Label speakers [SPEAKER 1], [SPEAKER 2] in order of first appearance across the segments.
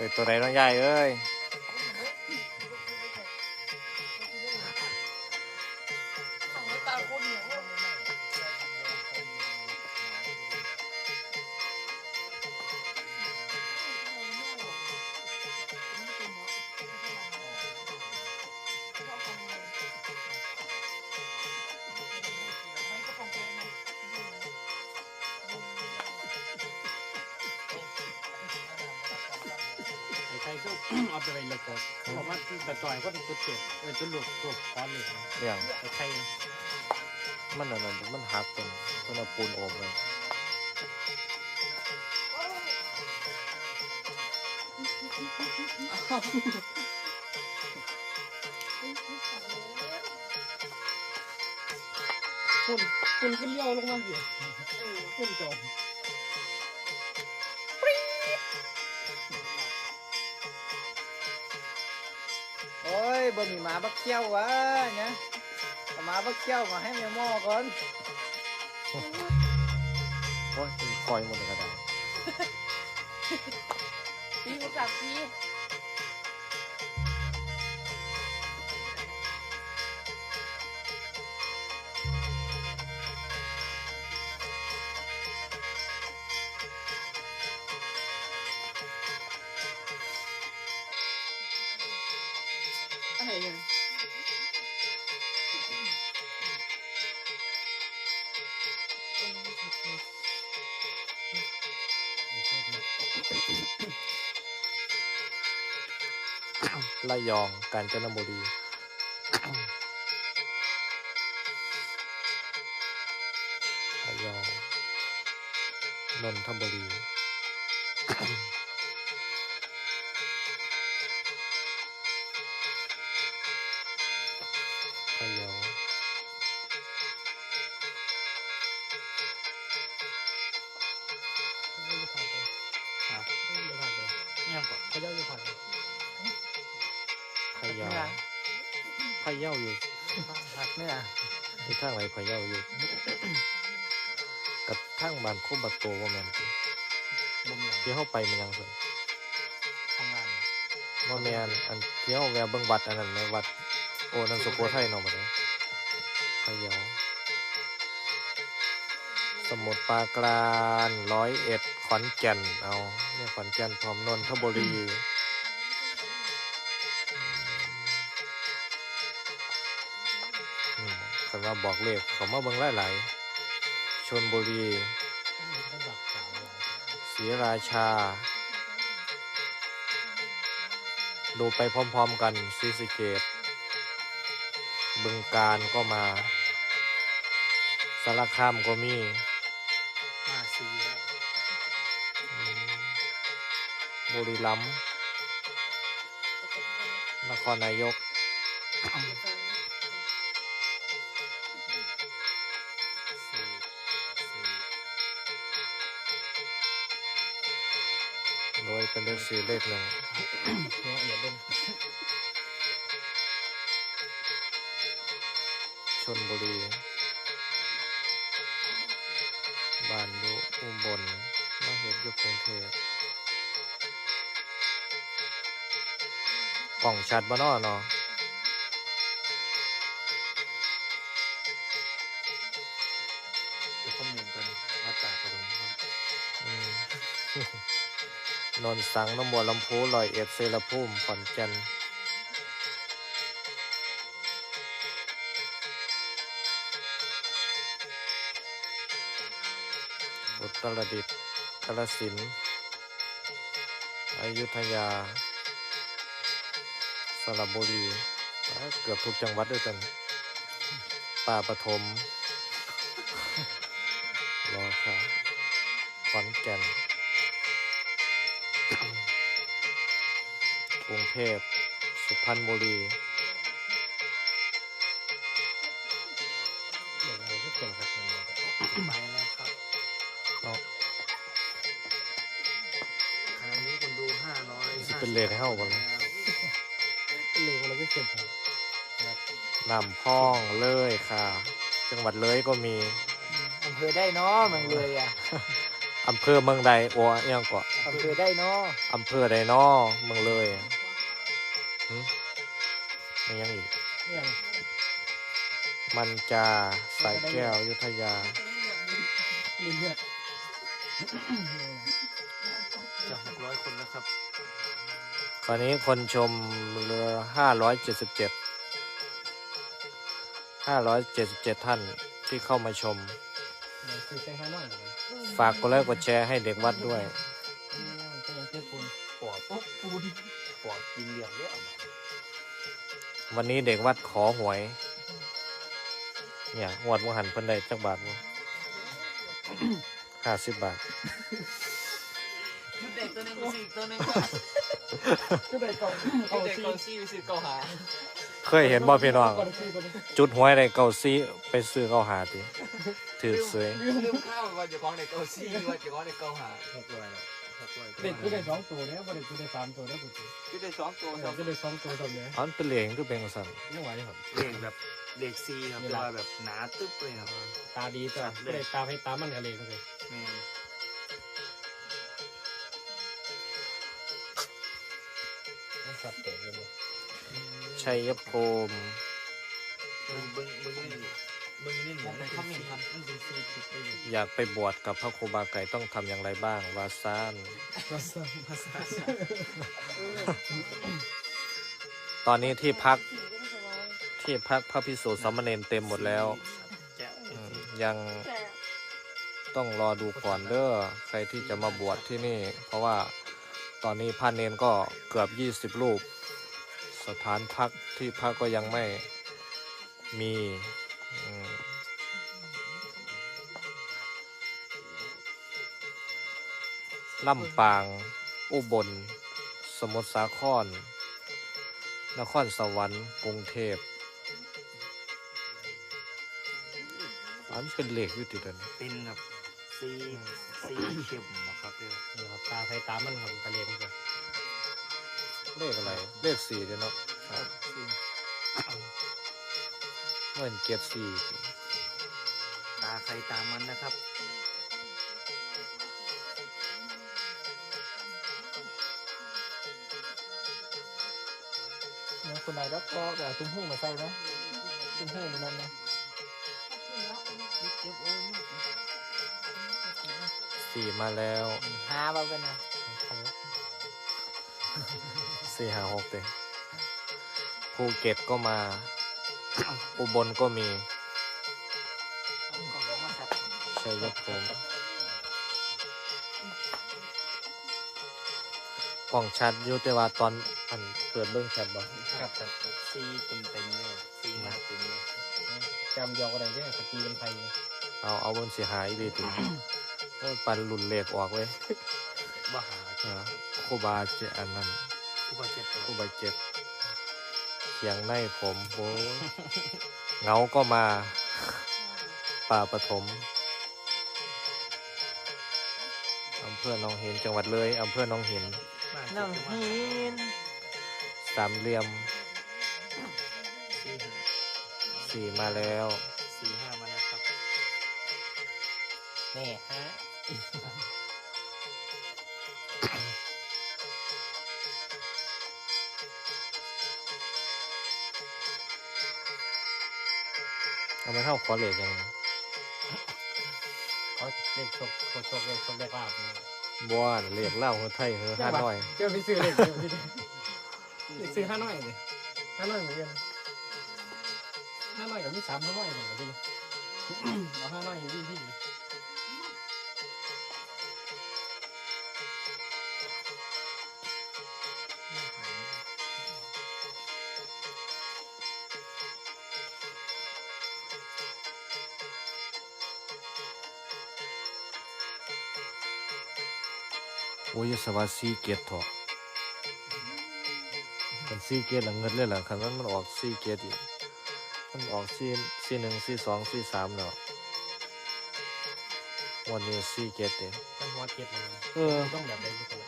[SPEAKER 1] เด็กตัวใดน้องใหญ่เอ้ย
[SPEAKER 2] ก็เอาไปไว้เลยก็บอกว่าแต่จ่อยก็เป็นจุดเจ็บเป็นจุดหลุดหลุดก้อนเหล็กนะ
[SPEAKER 1] อย่าง
[SPEAKER 2] ไอ้ใคร
[SPEAKER 1] มันอันนั้นมันหักตรงมันเอาปูนโอบเลย
[SPEAKER 2] คุณคุณขึ้นเลี้ยวลงมาสิคุณจอม
[SPEAKER 3] โอ้ยบ่มีหมาบักเขี้ยววะเนี่ยเอาหมาบักเขี้ยวมาให้แม่หม้อก่อน
[SPEAKER 1] โอ้ยมันคอยหมดเลยกระดาษ
[SPEAKER 4] พี่รู้จักพี่
[SPEAKER 3] ระ
[SPEAKER 1] ยอง กาญจนบุรีระยอง นนทบุรี เยา
[SPEAKER 2] อยู่
[SPEAKER 3] หักเนี่ย
[SPEAKER 1] ที่ทางไหนพะเยาอยู่กับทางบ้านโคบัตโตว่าแม่นติ
[SPEAKER 2] บ่มี
[SPEAKER 1] ที่เข้าไปมันยังสน
[SPEAKER 2] ทำงาน
[SPEAKER 1] ว่าแม่นอันที่เข้าแวะเบิ่งวัดอันนั้นไหมวัดโอ้นั่นสุโขทัยเนาะบัดนี้พะเยาสมุทรปราการร้อยเอ็ดขอนแก่นเอาเนี่ยขอนแก่นพร้อมนนทบุรี อืมคันว่าบอกเลขเขามาเบิ่งหลายๆชนบุรี
[SPEAKER 2] ระดับสาวอะไร
[SPEAKER 1] ศรีราชา ดูไปพร้อมๆกันศรีสะเกต บึงการก็มา สารคามก็มี
[SPEAKER 2] มาซีแล้ว
[SPEAKER 1] อืมบุรีรัมย์นครนายก โดยเป็นเลขสี่เลขหนึ่ง
[SPEAKER 2] ละเอียดเล่น
[SPEAKER 1] ชนบุรีบ้านอยู่อุบลมาเห็ดอยู่กรุงเทพกล่องชัดบ้านาะ
[SPEAKER 2] เนาะ
[SPEAKER 1] นนท์สังน้ำบัวลำพูลอยเอ็ดเซรภูมิขอนแก่นอุตรดิตถ์กาฬสินธุ์อยุธยา สระบุรี เกือบทุกจังหวัดด้วยกันป่าปฐม เทพ สุพรรณบุรี
[SPEAKER 2] เดี๋ยวเราจะเก่งกับตรงนี้ไปแล้วครับ
[SPEAKER 1] เนาะ
[SPEAKER 2] คราวนี้คนดูห้าร้อย
[SPEAKER 1] สิเป็นเลขให้เฮาบ่ล่ะ
[SPEAKER 2] เป็นเลขเราก็เก็บครับครับ
[SPEAKER 1] ลำพ้องเลยค่ะ จังหวัดเลยก็มี
[SPEAKER 3] อำเภอได้เนาะเมืองเลยอะ
[SPEAKER 1] อำเภอเมืองใดโอ้เอียงเกาะ
[SPEAKER 3] อำเภอได้เนาะ
[SPEAKER 1] อำเภอใดนอเมืองเลยหึ มันจา สายแก้วอยุธยา
[SPEAKER 2] ลิ้นเลือด
[SPEAKER 3] จะหกร้อยคนนะครับ
[SPEAKER 1] ตอนนี้คนชมเรือห้าร้อยเจ็ดสิบเจ็ดห้าร้อยเจ็ดสิบเจ็ดท่านที่เข้ามาชม
[SPEAKER 2] เดี๋ยวซื้อใส่ให้หน่อยเลย
[SPEAKER 1] ฝากกดไลค์กดแชร์ให้เด็กวัดด้วย
[SPEAKER 2] อืมก็ยังเจ็บปูน
[SPEAKER 3] ปอดปุ๊บปูนปอดกินเหลี่ยมเยอะ
[SPEAKER 1] วันนี้เด็กวัดขอหวย เนี่ยงวดมหันเพิ่นได้จักบาทมั้ห้าสิบบาท
[SPEAKER 4] เด็กตัวหนึงสี่ตัวหนึง
[SPEAKER 2] ก็ได้เก่า
[SPEAKER 4] เอาเด็กเกาซี่ไปซื้อเกาหา
[SPEAKER 1] เคยเห็นบ่พี่น้อง
[SPEAKER 2] ก่อนซื้อก่อน
[SPEAKER 1] จุดหวยได้เก้าซีไปซื้อเก้าหาติถือเสย
[SPEAKER 4] ลืมข้าวว่าจะก้องเด็กเกาซี่ว่าจะก้องเด็กเกาหา
[SPEAKER 3] หกร้อยแล้วหกร้อย
[SPEAKER 2] เด็กก็ได้สองตัวเนี่ยพอเด็กก็ได้สามตัวแล้วกู
[SPEAKER 4] ก็ได้สองตัวสอง
[SPEAKER 2] ก็ได้สองตัวตอนนี้
[SPEAKER 1] อันเป็นเหลียงก็เป็นสั่น
[SPEAKER 2] ยังไหวครับ
[SPEAKER 3] เลขแบบเลขซีครับแต่ว่าแบบหนาตึ๊บเลยครับ
[SPEAKER 2] ตาดีจ้ะก็ได้ตาให้ตามันกันเลยเลย
[SPEAKER 3] แม่น
[SPEAKER 2] สัตว์เตะเลย
[SPEAKER 1] ชัยภูมิ
[SPEAKER 3] เบิ้งเบิ้ง เบิ้งนี่เบิ้งนี่
[SPEAKER 4] ผมเขาหมิ่นครับมันเป็นซีคิดไปอยู่
[SPEAKER 1] อยากไปบวชกับพระครูบาไก่ต้องทำอย่างไรบ้าง วาซาน
[SPEAKER 2] ภาษาภาษา
[SPEAKER 1] ตอนนี้ที่พักที่พักพระพิสุสามเณรเต็มหมดแล้ว
[SPEAKER 3] แจ๋ว
[SPEAKER 1] อืมยังต้องรอดูก่อนเด้อใครที่จะมาบวชที่นี่ เพราะว่าตอนนี้พระเนนก็เกือบยี่สิบรูป สถานพักที่พักก็ยังไม่มีอืม ลำปาง อุบล สมุทรสาคร นครสวรรค์ กรุงเทพอันเป็นเหล็กอยู่ติดกัน
[SPEAKER 3] เป็นครับซีซีเข้มนะครับเด้อ
[SPEAKER 2] นี่ครับตาให้ตามันครับกันเลยครับ
[SPEAKER 1] เลขอะไร เลขสี่เดี๋ยวเนาะเหมือนเกียรติสี่
[SPEAKER 3] ตาใครตามมันนะครับ
[SPEAKER 2] เนี่ยคนใดรับก็แบบตุ้มหูมาใส่ไหมตุ้มหูมันนั่นนะ
[SPEAKER 1] สี่มาแล้ว
[SPEAKER 3] หาบ่เป็นนะ
[SPEAKER 1] สี่หาหกเต็ภูเก็ตก็มา อุบลก็มีชัยภูมิกล่องชัดอยุติว่าตอนอันเปิดเบื้องชัดบ่
[SPEAKER 2] ครับครับ
[SPEAKER 3] ซีเต็มเต็มๆเลยซีมาเต็มเลย
[SPEAKER 2] จำยอกอะไรเนี่ยสตีเป็นไทย
[SPEAKER 1] เอาเอาบนสีหายดีติโอ้ยปันหลุนเหล็กออกเลย
[SPEAKER 3] บ้าหา
[SPEAKER 1] อ่าครูบาเจอันนั้น
[SPEAKER 3] ผู้บาดเจ็บ
[SPEAKER 1] ผู้บาดเจ็บเขียงในผมโอ้ยเหงาก็มาป่าปฐมอำเภอหนองเห็นจังหวัดเลยอำเภอหนองเห็น
[SPEAKER 3] น้องหิน
[SPEAKER 1] สามเหลี่ยม
[SPEAKER 3] ซีห้า
[SPEAKER 1] สี่มาแล้ว
[SPEAKER 3] ซีห้ามาแล้วครับ
[SPEAKER 2] แน่ฮะ
[SPEAKER 1] เอาไปเท่าขอเหล็กยัง
[SPEAKER 2] เขาเด็กชกชกชกเด็กชกเด็กลาบ
[SPEAKER 1] บ้านเหล็กเหล่าเฮอไทยเฮอห้าน้อย
[SPEAKER 2] เจอไปซื้อเด็กเจอ เด็กซื้อห้าน้อยเลยห้าน้อยเหมือนกันห้าน้อยกับมีสามห้าน้อยเหมือนกันเลยเอาห้าน้อยอยู่ที่ที่
[SPEAKER 1] โอ้ยสวัสดี เกียรติเถอะเป็นซีเกียรติหลังเงินเลยเหรอคันนั้นมันออกซีเกียรติอีกมันออกซีซีหนึ่งซีสองซีสามเนาะวันนี้ซีเกียรติเด้
[SPEAKER 2] ต้องหัวเก็บมัน
[SPEAKER 1] เออ
[SPEAKER 2] ต้องแบบใดก็ได้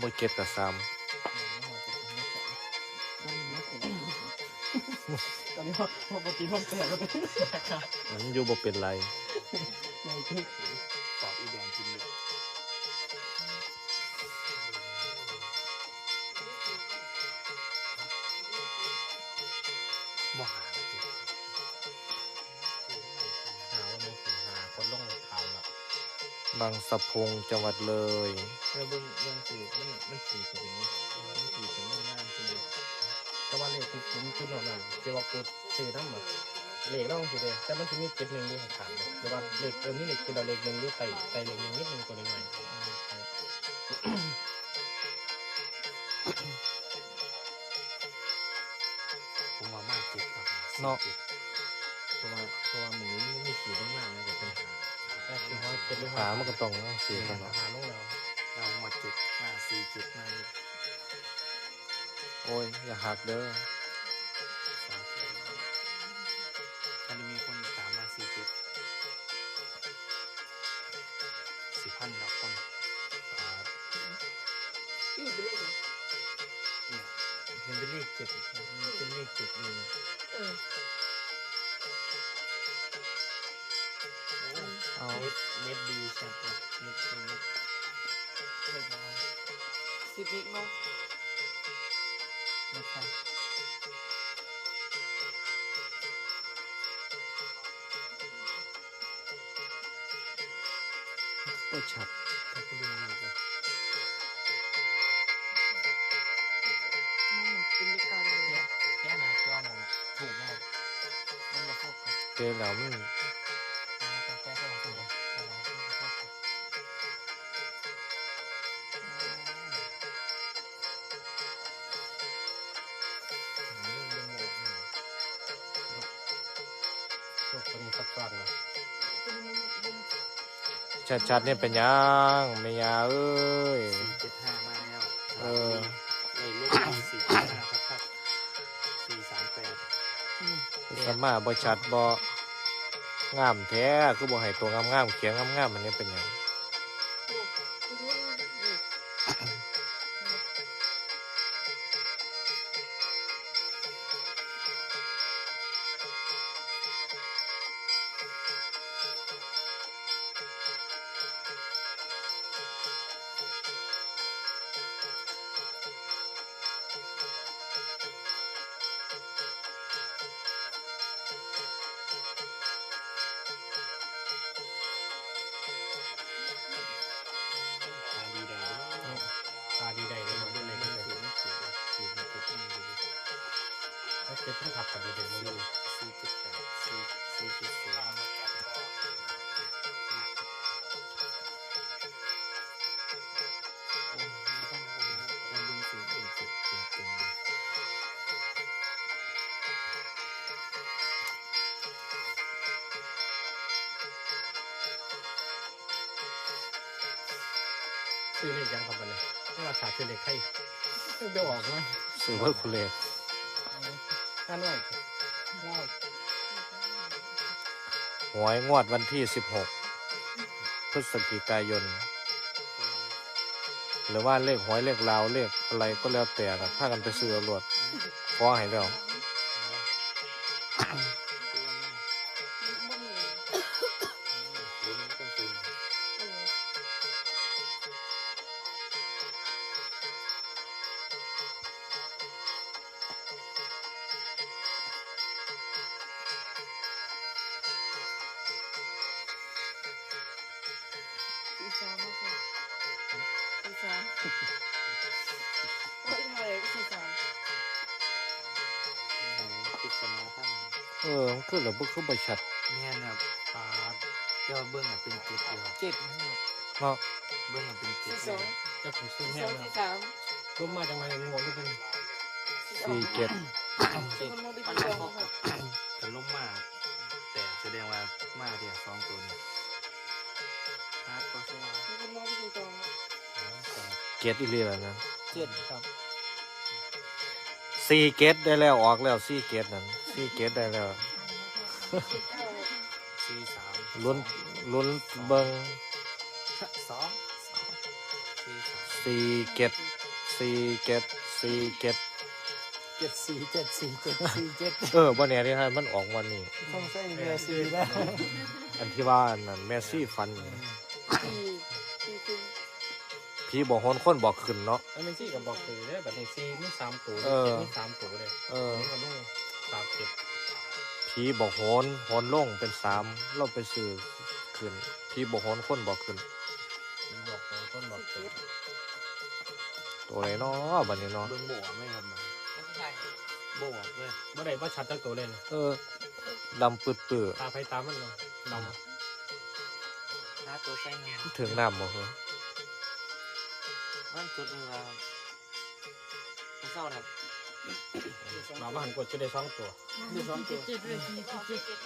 [SPEAKER 1] บ่เกียรติกับสาม
[SPEAKER 2] ตอนนี้ว่าปกติห้องแตกก็เป็น
[SPEAKER 1] มันอยู่บ่เป็นไร
[SPEAKER 4] สะ
[SPEAKER 1] พงจังหวัดเลย
[SPEAKER 4] เออเบิ่งเบิ่งสิมันมันสีเป็นอย่างนี้มันสีเป็นงามๆจริง
[SPEAKER 2] แต่ว่าเลขที่ผมคิดว่านั่นที่ว่ากูซื้อน้ำอะเลขเราสิเด้แต่มันจะมีเจ็ดหนึ่งอยู่ข้างๆเลยหรือว่าเลขเออมีเลขที่เราเลขหนึ่งอยู่ใต้ใต้เลขหนึ่งนิดหนึ่งตัวนี้หน่อย
[SPEAKER 4] ผมว่ามากเจ็ดครับ
[SPEAKER 1] เนาะ
[SPEAKER 2] คือว่าเจ็ดหรือ
[SPEAKER 1] หามันก็ต้องสีกัน
[SPEAKER 2] หา
[SPEAKER 1] เนาะ
[SPEAKER 2] หาลงแล้ว
[SPEAKER 4] เราหมดเจ็ดมาสี่เจ็ดมานี่
[SPEAKER 1] โอ้ย อย่าหักเด้อ
[SPEAKER 4] สาธุอันนี้มีคนตามมาสี่เจ็ดสี่พันละคนสาธุ
[SPEAKER 5] พี่ไปเล่นเหรอ
[SPEAKER 4] เนี่ยเห็นเป็นเลขเจ็ดเป็นเลขเจ็ดเลยนะ
[SPEAKER 5] เออ
[SPEAKER 1] เน็
[SPEAKER 4] ตเน็ตดีใช่ไหมเน็ตเน็ตเน็ตอะไร
[SPEAKER 5] สิบเมกเนาะ
[SPEAKER 4] เน็ตใช่
[SPEAKER 1] ก็ชัด
[SPEAKER 4] ถ้าคุณดูนี่ก็
[SPEAKER 5] มันเป็นเลขเก้าเลย
[SPEAKER 2] แค่หนาจอมันถูกมากมันมาโฟกัส
[SPEAKER 1] เจอแล้วมัน
[SPEAKER 2] มั
[SPEAKER 1] ชัดๆเนี่ยเป็นยังไม่ยาเอ้ย
[SPEAKER 4] สี่เจ็ดห้ามาแล้ว
[SPEAKER 1] เออ
[SPEAKER 4] เลยเลขสี่เจ็ดห้าครับครับสี่สามแปด
[SPEAKER 1] สมมาบ่ชัดบ่งามแท้คือบ่ให้ตัวงามๆเขียงงามๆมันนี่เป็นหยัง
[SPEAKER 4] เจ็
[SPEAKER 2] บต้องขับกันดีเด่นเลย
[SPEAKER 4] สี่เจ็ดแปดสี่สี่เจ็ดศูนย์โอ้ยไม่ต้องโอ้ยเราดึงสีเก่งเก่งเก่งเก่งเลย
[SPEAKER 2] ซื้อเลขยังครับมันเลยไม่ว่าขาดซื้อเลขใครเดี๋ยวออกมา
[SPEAKER 1] ซื้อเบิดคุเลข
[SPEAKER 2] ห
[SPEAKER 1] วยงวดวันที่ 16 พฤศจิกายน หรือว่าเลขหวยเลขลาวเลขอะไรก็แล้วแต่ก็พากันไปซื้อเอารวดขอให้แล้ว
[SPEAKER 5] เออมั
[SPEAKER 4] น
[SPEAKER 1] คือแล้วบ่คือบ่ชัด
[SPEAKER 4] แม่นครับปาดเจ้าเบิ้งอะเป็นเจ็ดอยู่ครับ
[SPEAKER 1] เจ็ดเนาะ
[SPEAKER 4] เบิ้งอะเป็นเจ็
[SPEAKER 5] สี่
[SPEAKER 4] ด
[SPEAKER 5] ส
[SPEAKER 4] เล
[SPEAKER 5] อง
[SPEAKER 4] ย
[SPEAKER 2] จะผูกซื้อ
[SPEAKER 5] สี่
[SPEAKER 2] แห้
[SPEAKER 5] สอง
[SPEAKER 2] งแล้ว
[SPEAKER 5] สี่สาม
[SPEAKER 2] รุ่มมาจังไรงงที่เป็น
[SPEAKER 1] สี่เจ็ด
[SPEAKER 5] สี่คนมองไป
[SPEAKER 4] ปัน
[SPEAKER 5] ที่
[SPEAKER 4] ละ
[SPEAKER 5] สอง
[SPEAKER 4] หก
[SPEAKER 5] ค่ะ
[SPEAKER 4] จะล้มมากแต่แสดงว่ามาเดียวสองตัวนี่ฮาร์ดก็ใช่ไหม
[SPEAKER 5] สี่คนมองไปที่สองค่ะ
[SPEAKER 4] แต่
[SPEAKER 1] เจ็ดอีหลีแล้วนะ
[SPEAKER 3] เจ็ดครับ
[SPEAKER 1] สี่เกตได้แล้วออกแล้วสี่เกตนั่น สี่เกตได้แล้ว
[SPEAKER 5] สี่เก้า
[SPEAKER 4] สี่สาม
[SPEAKER 1] ลุ้นลุ้นเบิ่ง
[SPEAKER 4] สองสี่สาม
[SPEAKER 1] สี่เกตสี่เกตสี่เกต
[SPEAKER 3] เจ็ดสี่เจ็ดสี่เจ็ดสี่เจ็ด
[SPEAKER 1] เออวันนี้ที่ให้มันออกวันนี้
[SPEAKER 3] ต้องใส่เรือสี่แล้ว
[SPEAKER 1] ออันที่ว่าอันนั่นแมซี่ฟัน
[SPEAKER 5] สี่สี่คือ
[SPEAKER 1] ผีบอกโหนคนบอกขึ้นเนาะ
[SPEAKER 2] แล้วมันซี่กับบอกตัวเลยแบบนี้ซีมีสามตัว
[SPEAKER 1] เออ
[SPEAKER 2] เจ็ดมีสามตัวเลย
[SPEAKER 1] เออ
[SPEAKER 2] นี่ก็ลูก สามเจ็ด
[SPEAKER 1] ผีบอกโหนโหนลงเป็นสามเราไปสื่อขึ้นผีบอกโหนคนบอกขึ้น
[SPEAKER 2] ผมบอกตัวต้นบอก
[SPEAKER 5] สี่
[SPEAKER 2] ตัว
[SPEAKER 5] เจ็ด
[SPEAKER 1] ตัวไหนเนาะบัดนี้เนาะ
[SPEAKER 4] เบิ่งโบะไม่ครับมันโบะเลย
[SPEAKER 2] เมื่อไหร่ว่าชัดตั้งตัวเลยนะ
[SPEAKER 1] เออดำปืดปืด
[SPEAKER 2] ตาไฟตามันเนาะด
[SPEAKER 4] หน้าตัวใส่งาม
[SPEAKER 1] ถึงน้ำบ่เหรอ
[SPEAKER 4] มันจุดหนึงว่ามันเศร้านะ ครับำ
[SPEAKER 2] หมาบ้านกดจะได้สองตัว
[SPEAKER 5] มีสองเจ็ดเจ็ดเลยสี่เจ็ดเจ็ด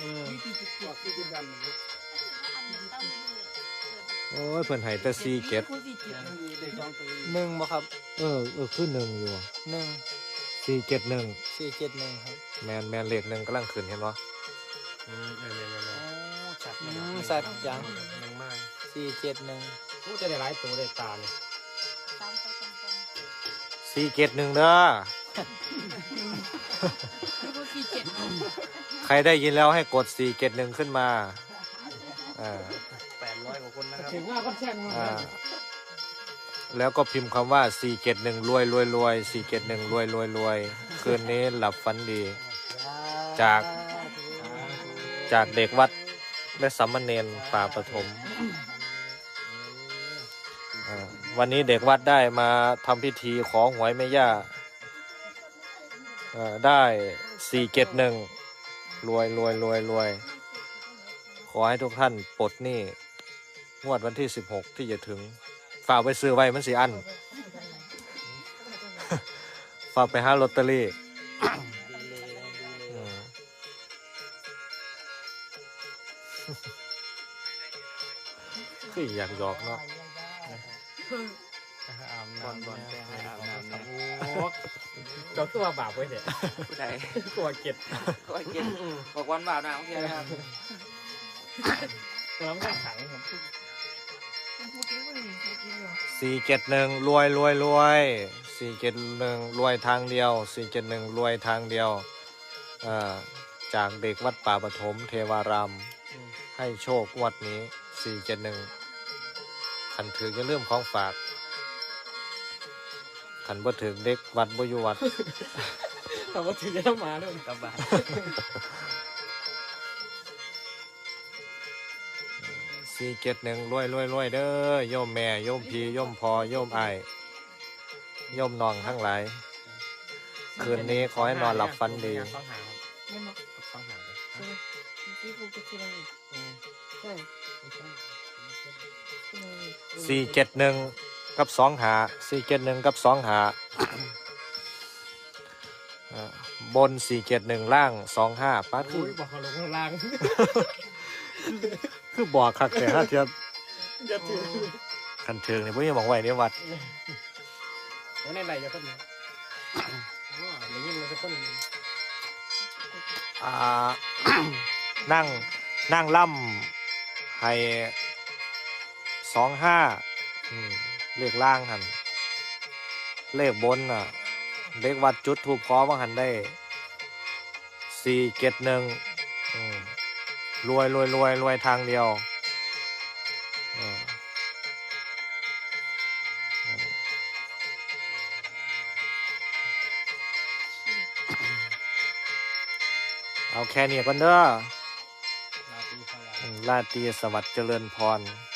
[SPEAKER 2] อืม
[SPEAKER 3] บอกที่คุณกัน
[SPEAKER 1] โอ้ยเพิ่นให้แต่ซีเก็ต
[SPEAKER 3] หนึ่งบ่ครับ
[SPEAKER 1] เออเออคือหนึ่งอยู่
[SPEAKER 3] หนึ่ง
[SPEAKER 1] ซีเก็ตหนึ่ง
[SPEAKER 3] สี่เจ็ดหนึ่งครับ
[SPEAKER 1] แมนแมนเลขหนึ่งกำลังขึ้นเห็นวะ
[SPEAKER 2] อืมเออเนี่ยเนี่ยเนี่ย
[SPEAKER 4] ชัด
[SPEAKER 3] อื
[SPEAKER 4] นะครับ
[SPEAKER 3] มสัตว์ยัง
[SPEAKER 2] หนึ่งไม้
[SPEAKER 3] สี่เจ็ดหนึ่ง
[SPEAKER 2] โอ้จะได้หลายตัวเลยตาเนี่ย
[SPEAKER 1] ซีเก็ตหนึ่งเด้อ
[SPEAKER 5] นี่คือสี่เจ็ด
[SPEAKER 1] ใครได้ยินแล้วให้กดซีเก็ตหนึ่งขึ้นมาอ่า
[SPEAKER 4] แปดร้อยกว่าคนนะครับ
[SPEAKER 2] ถึงว่าก็แช่ง
[SPEAKER 1] อ่าแล้วก็พิมพ์คำว่าซีเก็ตหนึ่งรวยรวยรวยซีเก็ตหนึ่งรวยรวยรวยคืนนี้หลับฝันดี จากจากเด็กวัดและสัมมเนนป่าปฐมอ่า วันนี้เด็กวัดได้มาทำพิธีขอหวยแม่ย่าอ่าได้สี่เกตหนึ่งรวยรวยรวยรวย ขอให้ทุกท่านปลดหนี้งวดวันที่สิบหกที่จะถึง ฝากไปซื้อไว้มันสีอัน ฝากไปหาลอตเตอรี่
[SPEAKER 4] ดีเลยดีเลย
[SPEAKER 1] อืมคืออยากหยอกเนาะ
[SPEAKER 2] เจ้าตัวบาปไว้เถอะ
[SPEAKER 4] ผู้ใด
[SPEAKER 2] กลัวเก็ด
[SPEAKER 4] ก็เก็บบอกวันบ่าวน้ำโอเคนะครับ
[SPEAKER 2] แต่เราไม่ได้ขังครับ
[SPEAKER 5] พูดเยอะเลยพูดเยอะเลย
[SPEAKER 1] สี่เจ็ดหนึ่งรวยรวยรวยสี่เจ็ดหนึ่งรวยทางเดียวสี่เจ็ดหนึ่งรวยทางเดียวอ่าจากเด็กวัดป่าปฐมเทวาราม ให้โชคงวัดนี้สี่เจ็ดหนึ่งขันถือจะเริ่าลืมของฝาก ขันบ่ถึงเด็กวัดบ่อยู่วัด
[SPEAKER 2] แต่ว่าถือจะต้องมาด้วย
[SPEAKER 4] กลับบ้าน
[SPEAKER 1] สี่เจ็ดหนึ่งรวยรวยรวยเด้อโยมแม่โยมพี่โยมพ่อโยมไอายโยมน้องทั้งหลาย คืนนี้ขอให้นอนหลับฝันดี
[SPEAKER 2] ต้องหาครับ
[SPEAKER 5] เนี่ยมั้ง
[SPEAKER 2] ต้องหาเลย
[SPEAKER 5] ใช่ไหมที่พูดจะคิดอะไรใช่
[SPEAKER 1] สี่เจ็ดหนึ่ง กับสองหาสี่เจ็ดหนึ่งกับสองหาอ่าบนสี่เจ็ดหนึ่งล่างสองห้าป้าดคื
[SPEAKER 2] โอ้
[SPEAKER 1] อย
[SPEAKER 2] บอกเขาลงข้างล่าง
[SPEAKER 1] คือบอกคักแต่ห้าเทียบ
[SPEAKER 2] จะถือ
[SPEAKER 1] คันเทิงนี่พ่อยังบอกไว้ในวัด
[SPEAKER 2] โอ้ในไรจะคนนี้ว้าอย่างนี้มันจะคน
[SPEAKER 1] อ่านั่งนั่งล่ำให้สองห้า เลขล่างหันเลขบนน่ะ เลขวัดจุดถูกพอว่าหันได้สี่เจ็ดหนึ่งรวยรวยรวยรวยทางเดียวอืมอืมเอาแค่นี้ก่อนเด้อ
[SPEAKER 2] ลาตีพลา
[SPEAKER 1] อืมลาตรีสวัสดิ์เจริญพร
[SPEAKER 2] อ